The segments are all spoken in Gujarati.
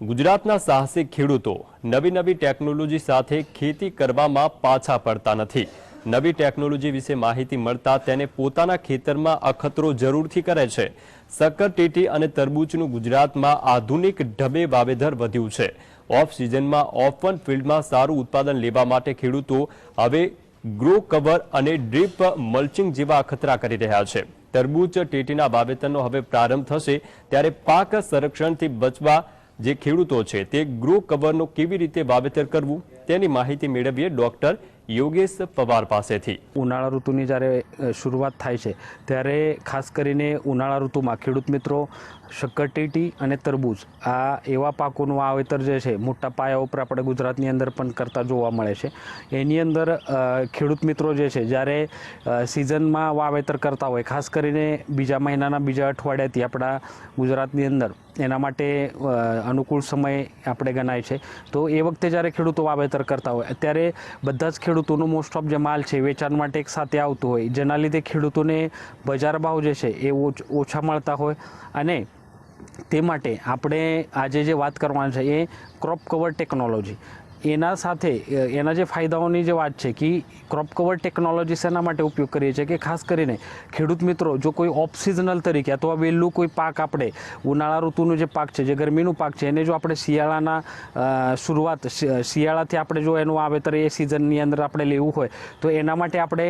ગુજરાતના સાહસિક ખેડૂતો નવી નવી ટેકનોલોજી સાથે ખેતી કરવામાં પાછા પડતા નથી. નવી ટેકનોલોજી વિશે માહિતી મળતા તેને પોતાના ખેતરમાં અખતરો જરૂરથી કરે છે. સક્કરટેટી અને તરબૂચનું ગુજરાતમાં આધુનિક ઢબે વાવેતર વધ્યું છે. ઓફ સિઝનમાં ઓપન ફિલ્ડમાં સારું ઉત્પાદન લેવા માટે ખેડૂતો હવે ગ્રો કવર અને ડ્રીપ મલ્ચિંગ જેવા અખતરા કરી રહ્યા છે. તરબૂચ ટેટીના વાવેતરનો હવે પ્રારંભ થશે ત્યારે પાક સંરક્ષણથી બચવા જે ખેડૂતો છે તે ગ્રો કવરનો કેવી રીતે વાવેતર કરવું તેની માહિતી મેળવીએ ડોક્ટર યોગેશ પવાર પાસેથી. ઉનાળા ઋતુની જ્યારે શરૂઆત થાય છે, ત્યારે ખાસ કરીને ઉનાળા ઋતુમાં ખેડૂત મિત્રો શક્કરટેટી અને તરબૂચ, આ એવા પાકોનું વાવેતર જે છે, મોટા પાયા ઉપર આપણે ગુજરાતની અંદર પણ કરતા જોવા મળે છે. એની અંદર ખેડૂત મિત્રો જે છે, જ્યારે સિઝનમાં વાવેતર કરતા હોય, ખાસ કરીને બીજા મહિનાના બીજા અઠવાડિયાથી આપણા ગુજરાતની અંદર, એના માટે અનુકૂળ સમય આપણે ગણાય છે. તો એ વખતે જ્યારે ખેડૂતો વાવેતર કરતા હોય અત્યારે બધા જ ખેડૂતોનો મોસ્ટ ઓફ જે માલ છે વેચાણ માટે એક સાથે આવતું હોય. જેના લીધે ખેડૂતોને બજાર ભાવ જે છે એ ઓછ- મળતા હોય. અને તે માટે આપણે આજે જે વાત કરવાની છે એ ક્રોપ કવર ટેકનોલોજી એના સાથે એના જે ફાયદાઓની જે વાત છે કે ક્રોપ કવર ટેકનોલોજી શેના માટે ઉપયોગ કરીએ છીએ કે ખાસ કરીને ખેડૂત મિત્રો જો કોઈ ઓફ સિઝનલ તરીકે અથવા વહેલું કોઈ પાક આપણે ઉનાળા ઋતુનું જે પાક છે જે ગરમીનું પાક છે એને જો આપણે શિયાળાના શરૂઆત શિયાળાથી આપણે જો એનું વાવેતર એ સિઝનની અંદર આપણે લેવું હોય તો એના માટે આપણે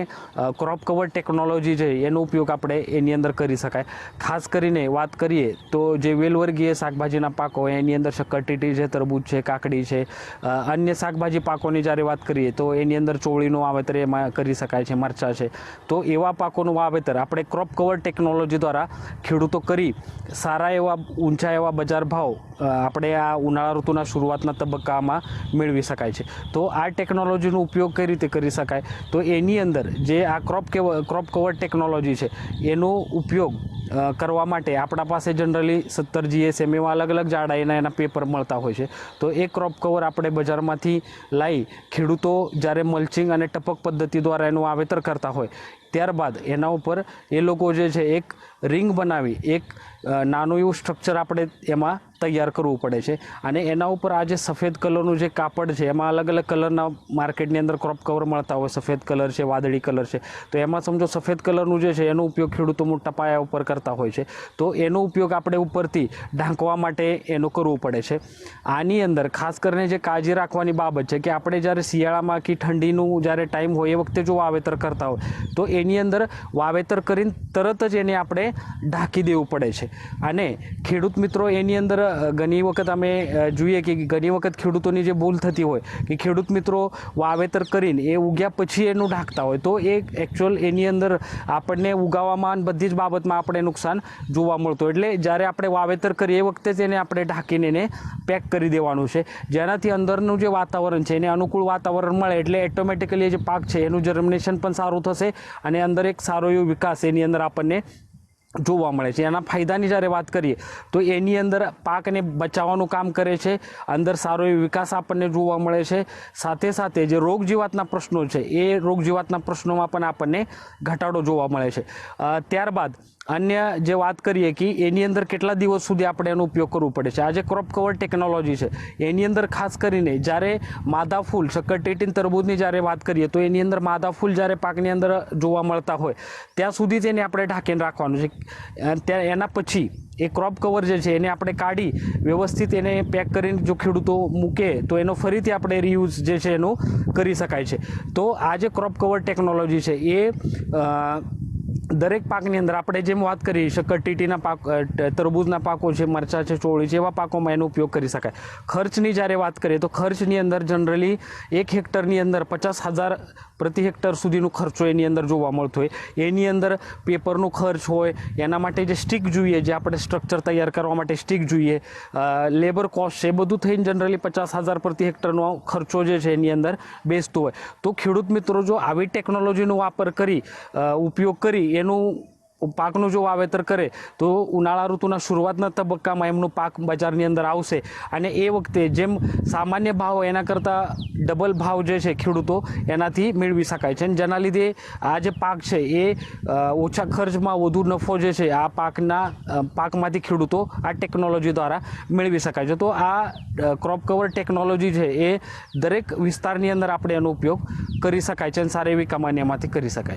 ક્રોપ કવર ટેકનોલોજી છે એનો ઉપયોગ આપણે એની અંદર કરી શકાય. ખાસ કરીને વાત કરીએ તો જે વેલવર્ગીય શાકભાજીના પાકો હોય એની અંદર શક્કરટીટી છે તરબૂચ છે કાકડી છે અ, અન્ય શાકભાજી પાકોની જ્યારે વાત કરીએ તો એની અંદર ચોળીનું વાવેતર એમાં કરી શકાય છે, મરચાં છે. તો એવા પાકોનું વાવેતર આપણે ક્રોપ કવર ટેકનોલોજી દ્વારા ખેડૂતો કરી સારા એવા, ઊંચા એવા બજાર ભાવ આપણે આ ઉનાળા ઋતુના શરૂઆતના તબક્કામાં મેળવી શકાય છે. તો આ ટેકનોલોજીનો ઉપયોગ કઈ રીતે કરી શકાય? તો એની અંદર જે આ ક્રોપ કેવ ક્રોપ કવર ટેકનોલોજી છે, એનો ઉપયોગ કરવા માટે આપણા પાસે જનરલી સત્તર જીએસએમ એવા અલગ અલગ જાડા એના એના પેપર મળતા હોય છે. તો એ ક્રોપ કવર આપણે બજારમાંથી લાવી ખેડૂતો જ્યારે મલ્ચિંગ અને ટપક પદ્ધતિ દ્વારા એનું વાવેતર કરતા હોય, ત્યારબાદ એના ઉપર એ લોકો જે છે એક રિંગ બનાવી, એક નાનું એવું સ્ટ્રક્ચર આપણે એમાં તૈયાર કરવું પડે છે. અને એના ઉપર આ જે સફેદ કલરનું જે કાપડ છે, એમાં અલગ અલગ કલરના માર્કેટની અંદર ક્રોપ કવર મળતા હોય. સફેદ કલર છે, વાદળી કલર છે. તો એમાં સમજો સફેદ કલરનું જે છે, એનો ઉપયોગ ખેડૂતો મોટા પાયા ઉપર કરતા હોય છે. તો એનો ઉપયોગ આપણે ઉપરથી ઢાંકવા માટે એનો કરવું પડે છે. આની અંદર ખાસ કરીને જે કાળજી રાખવાની બાબત છે કે આપણે જ્યારે શિયાળામાં કે ઠંડીનું જ્યારે ટાઈમ હોય, એ વખતે જો વાવેતર કરતા હોય, તો એની અંદર વાવેતર કરીને તરત જ એને આપણે ઢાંકી દેવું પડે છે. અને ખેડૂત મિત્રો, એની અંદર ઘણી વખત અમે જોઈએ કે ઘણી વખત ખેડૂતોની જે ભૂલ થતી હોય કે ખેડૂત મિત્રો વાવેતર કરીને એ ઉગ્યા પછી એનું ઢાંકતા હોય. તો એ એકચ્યુઅલ એની અંદર આપણને ઉગાવવામાં બધી જ બાબતમાં આપણે નુકસાન જોવા મળતું એટલે જ્યારે આપણે વાવેતર કરીએ એ વખતે જ એને આપણે ઢાંકીને એને પેક કરી દેવાનું છે. જેનાથી અંદરનું જે વાતાવરણ છે એને અનુકૂળ વાતાવરણ મળે એટલે ઓટોમેટિકલી જે પાક છે એનું જર્મિનેશન પણ સારું થશે અને અંદર એક સારો એવો વિકાસ એની અંદર આપણને જોવા મળે છે. એના ફાયદાની જ્યારે વાત કરીએ, તો એની અંદર પાકને બચાવવાનું કામ કરે છે. અંદર સારો એવો વિકાસ આપણને જોવા મળે છે. સાથે સાથે જે રોગજીવાતના પ્રશ્નો છે, એ રોગજીવાતના પ્રશ્નોમાં પણ આપણને ઘટાડો જોવા મળે છે. ત્યારબાદ અન્ય જે વાત કરીએ કે એની અંદર કેટલા દિવસ સુધી આપણે એનો ઉપયોગ કરવો પડે છે? આ જે ક્રોપ કવર ટેકનોલોજી છે. એની અંદર ખાસ કરીને જ્યારે માદા ફૂલ શક્કરટેટીન તરબૂજની જ્યારે વાત કરીએ, તો એની અંદર માદા ફૂલ જ્યારે પાકની અંદર જોવા મળતા હોય, ત્યાં સુધી તેને આપણે ઢાંકીને રાખવાનું છે. ત્યાં એના પછી એ ક્રોપ કવર જે છે એને આપણે કાઢી, વ્યવસ્થિત એને પેક કરીને જો ખેડૂતો મૂકે, તો એનો ફરીથી આપણે રિયુઝ જે છે એનું કરી શકાય છે. તો આ જે ક્રોપ કવર ટેકનોલોજી છે એ દરેક પાકની અંદર આપણે જેમ વાત કરી શક્કરટેટીના પાક તરબૂજના પાકો છે, મરચાં છે, ચોળી છે, એવા પાકોમાં એનો ઉપયોગ કરી શકાય. ખર્ચની જ્યારે વાત કરીએ તો ખર્ચની અંદર જનરલી એક હેક્ટરની અંદર પચાસ હજાર પ્રતિ હેક્ટર સુધીનો ખર્ચો એની અંદર જોવા મળતો હોય. એની અંદર પેપરનો ખર્ચ હોય, એના માટે જે સ્ટીક જોઈએ, જે આપણે સ્ટ્રક્ચર તૈયાર કરવા માટે સ્ટીક જોઈએ લેબર કોસ્ટ છે, એ બધું થઈને જનરલી પચાસ હજાર પ્રતિ હેક્ટરનો ખર્ચો જે છે એની અંદર બેસતો હોય. તો ખેડૂત મિત્રો જો આવી ટેકનોલોજીનો વાપર કરી ઉપયોગ કરી એનું પાકનું જો વાવેતર કરે, તો ઉનાળા ઋતુના શરૂઆતના તબક્કામાં એમનો પાક બજારની અંદર આવશે. અને એ વખતે જેમ સામાન્ય ભાવ એના કરતાં ડબલ ભાવ જે છે ખેડૂતો, એનાથી મેળવી શકાય છે. અને જેના લીધે આ જે પાક છે એ ઓછા ખર્ચમાં વધુ નફો જે છે, આ પાકના પાકમાંથી ખેડૂતો આ ટેકનોલોજી દ્વારા મેળવી શકાય છે. તો આ ક્રોપ કવર ટેકનોલોજી છે એ દરેક વિસ્તારની અંદર આપણે એનો ઉપયોગ કરી શકાય છે અને સારી એવી કમાણી એમાંથી કરી શકાય